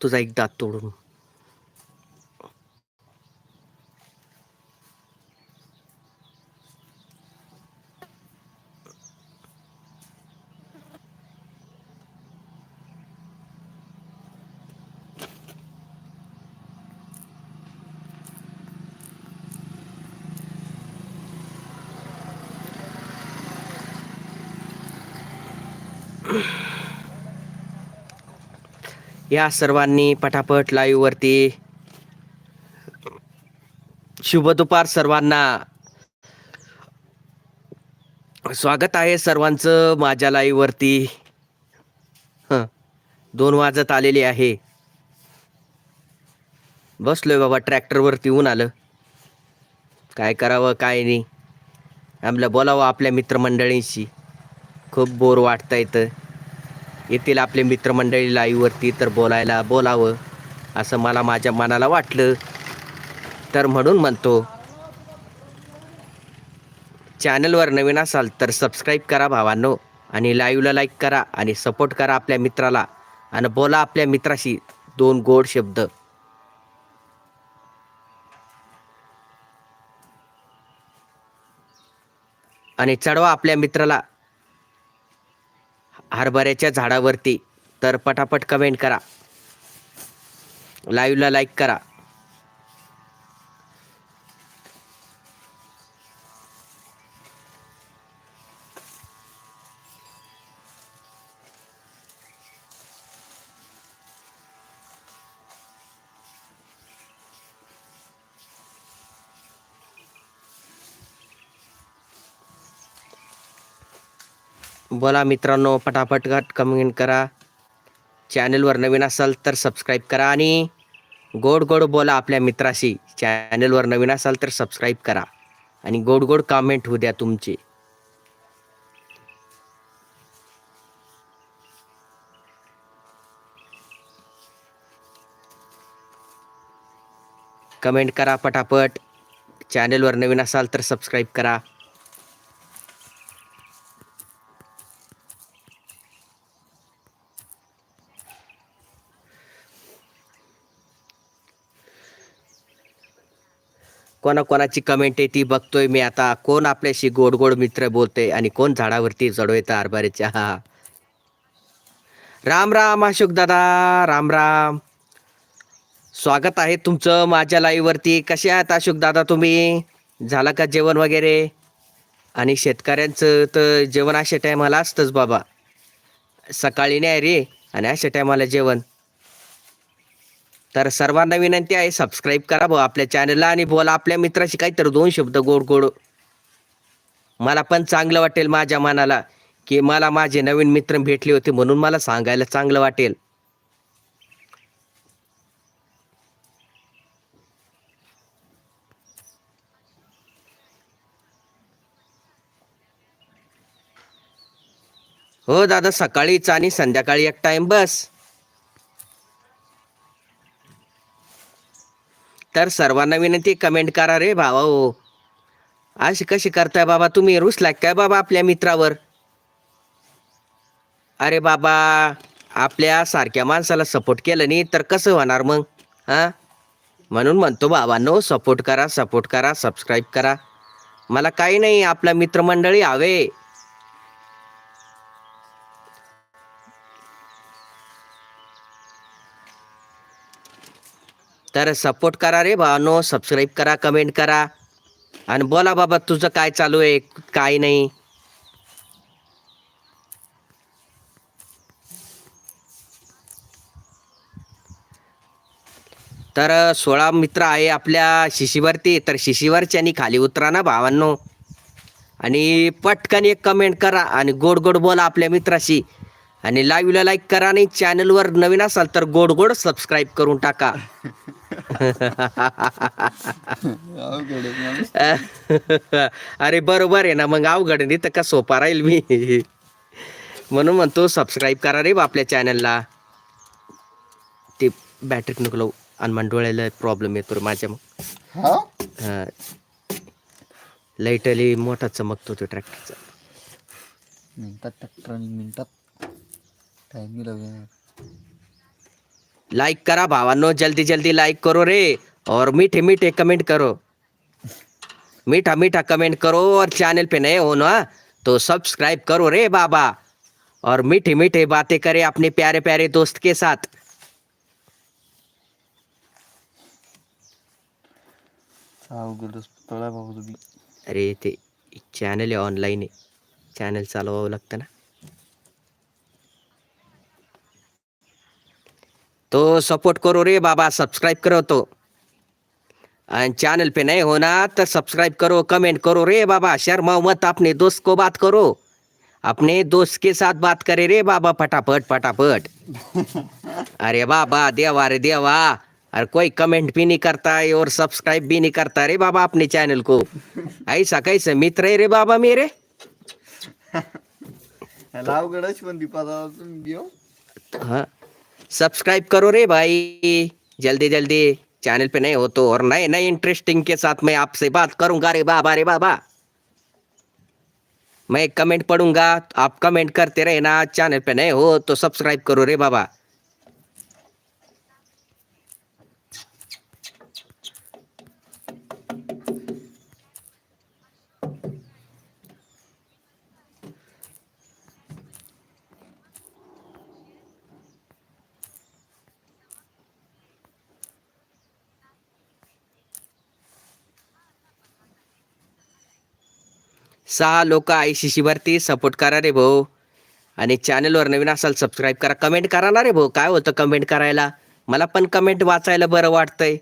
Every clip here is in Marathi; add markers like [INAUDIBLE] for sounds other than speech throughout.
तुझा एक दात तोडून या सर्वांनी पटापट लाईववरती शुभ दुपार सर्वांना. स्वागत आहे सर्वांचं माझ्या लाईववरती दोन वाजत आलेले आहे. बसलोय बाबा ट्रॅक्टरवरती येऊन आलं. काय करावं काय नाही. आपलं बोलावं आपल्या मित्रमंडळींशी. खूप बोर वाटतं येतं येथील आपले मित्रमंडळी लाईववरती तर बोलायला बोलावं असं मला माझ्या मनाला वाटलं. तर म्हणून म्हणतो चॅनलवर नवीन असाल तर सबस्क्राईब करा भावांनो आणि लाईव्हला लाईक करा आणि सपोर्ट करा आपल्या मित्राला आणि बोला आपल्या मित्राशी दोन गोड शब्द. आणि चढवा आपल्या मित्राला हरभऱ्याच्या झाडावरती. तर पटापट कमेंट करा. लाईव्हला लाईक करा. बोला मित्रांनो पटापट कमेंट करा. चॅनलवर नवीन असाल तर सबस्क्राईब करा आणि गोड गोड बोला आपल्या मित्राशी. चॅनलवर नवीन असाल तर सबस्क्राईब करा आणि गोड गोड कमेंट होऊ द्या तुमचे. कमेंट करा पटापट. चॅनलवर नवीन असाल तर सबस्क्राईब करा. कोणाकोणाची कमेंट आहे ती बघतोय मी आता. कोण आपल्याशी गोड गोड मित्र बोलते आणि कोण झाडावरती चढवतं हरभऱ्याच्या? हा राम राम अशोक दादा राम राम. स्वागत आहे तुमचं माझ्या लाईव्ह वरती. कसे आहात अशोक दादा तुम्ही? झालं का जेवण वगैरे? आणि शेतकऱ्यांचं तर जेवण अशा टायमाला असतंच बाबा. सकाळी नाही रे आणि अशा टायमाला जेवण. तर सर्वांना विनंती आहे सबस्क्राईब करा भाऊ आपल्या चॅनलला आणि बोला आपल्या मित्राशी काहीतरी दोन शब्द गोड गोड. मला पण चांगलं वाटेल माझ्या मनाला की मला माझे नवीन मित्र भेटले होते म्हणून मला सांगायला चांगलं वाटेल. हो दादा सकाळीच आणि संध्याकाळी एक टाइम बस. तर सर्वांना विनंती कमेंट करा रे भावा हो. अशी कशी करताय बाबा तुम्ही? रुसलाय काय बाबा आपल्या मित्रावर? अरे बाबा आपल्या सारख्या माणसाला सपोर्ट केलं नाही तर कसं होणार मग? हा? म्हणून म्हणतो बाबांनो सपोर्ट करा सपोर्ट करा सबस्क्राईब करा. मला काही नाही आपला मित्रमंडळी हवे. तर सपोर्ट करा रे भावानो सबस्क्राईब करा कमेंट करा. आणि बोला बाबा तुझं काय चालू आहे? काय नाही? तर सोळा मित्र आहे आपल्या शिशीवरती. तर शिशीवरच्यानी खाली उतरा ना भावांनो. आणि पटकन एक कमेंट करा आणि गोड गोड बोला आपल्या मित्राशी. आणि लाईव्हला लाईक करा आणि चॅनलवर नवीन असाल तर गोड गोड सबस्क्राईब करून टाका. [LAUGHS] अवघड आहे माणूस. [LAUGHS] अरे बरोबर आहे ना मग अवघड नाही तर का सोपा राहील मी? म्हणून म्हणतो सबस्क्राईब करा रे बा आपल्या चॅनलला ते बॅटरी नको लावू. आणि मला डोळ्याला प्रॉब्लेम येतो रे माझ्या मग. हा? लाईटली मोठा चमकतो तो ट्रॅक्टरचा मिनिटात ट्रॅक्टर मिनिटात. टाइम लाइक करा भावांनो जल्दी जल्दी लाइक करो रे और मीठे मीठे कमेंट करो। मीठा मीठा कमेंट करो और चैनल पे नए हो ना तो सब्सक्राइब करो रे बाबा। और मीठे मीठे बातें करें अपने प्यारे प्यारे दोस्त के साथ। अरे ते चॅनल आहे ऑनलाईन आहे चॅनल चालवावं लागतं ना। तो सपोर्ट करो रे बाबा सब्सक्राइब करो तो। और चैनल पे नए होना तो सब्सक्राइब करो कमेंट करो रे बाबा शर्माओ मत अपने दोस्त को बात करो। अपने दोस्त के साथ बात करे रे बाबा फटाफट फटाफट। [LAUGHS] अरे बाबा देवा रे देवा अरे कोई कमेंट भी नहीं करता है और सब्सक्राइब भी नहीं करता रे बाबा अपने चैनल को। [LAUGHS] ऐसा कैसे मित्र है रे बाबा मेरे? ह्याला अवघडच पण दीपादा तुम्ही घेऊ हाँ। सब्सक्राइब करो रे भाई। जल्दी जल्दी। चैनल पे नए हो तो और नए नए इंटरेस्टिंग के साथ मैं आपसे बात करूँगा रे बाबा रे बाबा। मैं कमेंट पढ़ूँगा, आप कमेंट करते रहे ना चैनल पे नए हो तो सब्सक्राइब करो रे बाबा। सहा लोक आय सी सी वरती सपोर्ट करा रे भाऊ. आणि चॅनलवर नवीन असाल सबस्क्राईब करा. कमेंट करा ना रे भाऊ काय होतं कमेंट करायला? मला पण कमेंट वाचायला बरं वाटतंय.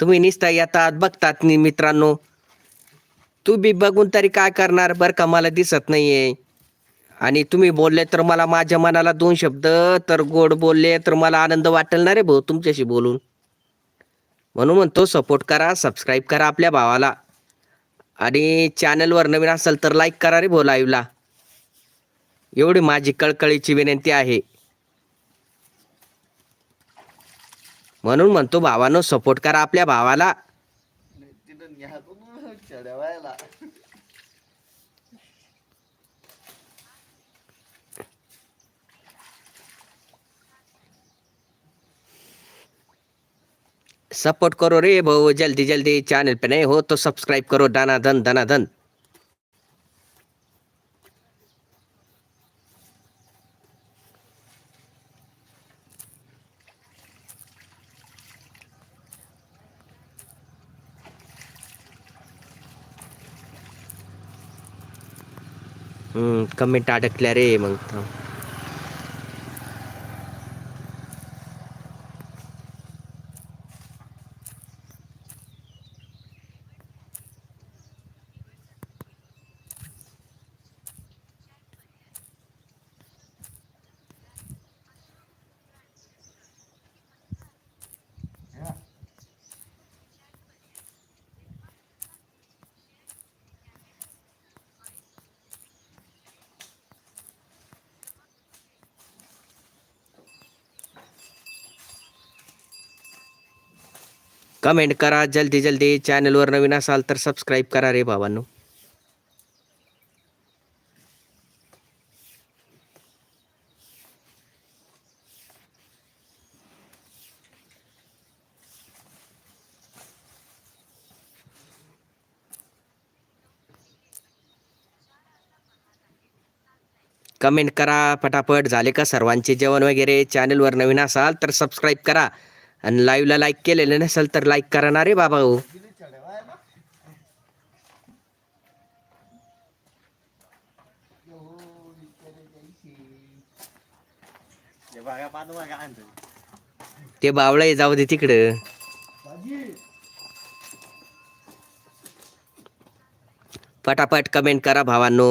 तुम्ही निसता येतात बघतात मित्रांनो. तू बी बघून तरी काय करणार? बरं का मला दिसत नाहीये. आणि तुम्ही बोलले तर मला माझ्या मनाला दोन शब्द तर गोड बोलले तर मला आनंद वाटेल ना रे भाऊ तुमच्याशी बोलून. म्हणून म्हणतो सपोर्ट करा सबस्क्राईब करा आपल्या भावाला. आणि चॅनलवर नवीन असाल तर लाईक करा रे भाऊ लाईव्हला एवढी माझी कळकळीची विनंती आहे. म्हणून म्हणतो भावानो सपोर्ट करा आपल्या भावाला. [LAUGHS] सपोर्ट करो रे भाऊ जल्दी जल्दी चैनल पे नए हो तो सब्सक्राइब करो दाना धन दाना धन हम्म कमेंट अडकल्या रे मग कमेंट करा जल्दी जल्दी चॅनलवर नवीन असाल तर सबस्क्राईब करा रे बाबांनो. कमेंट करा पटापट झाले का सर्वांचे जेवण वगैरे? चॅनलवर नवीन असाल तर सबस्क्राईब करा. आणि लाईव्हला लाईक केलेलं नसेल तर लाईक करा ना रे बाबा हो. ते बावळा जाऊ दे तिकडं. पटापट कमेंट करा भावांनो.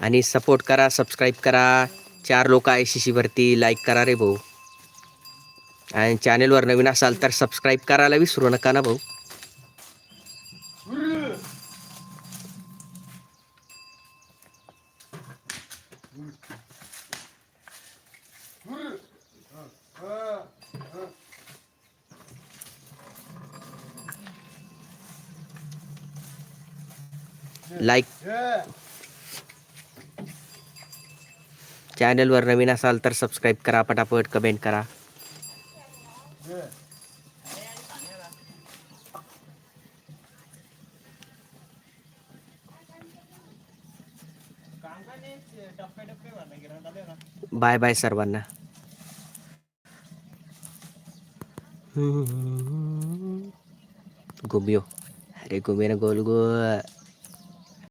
आणि सपोर्ट करा सबस्क्राईब करा. चार लोक आय सी सी भरती लाईक करा रे भाऊ. आणि चॅनेलवर नवीन असाल तर सबस्क्राईब करायला विसरू नका ना भाऊ. लाईक चॅनलवर नवीन असाल तर सबस्क्राईब करा पटापट कमेंट करा. बाय बाय सर्वांना. घुमियो अरे घुमे ना गोल गोल.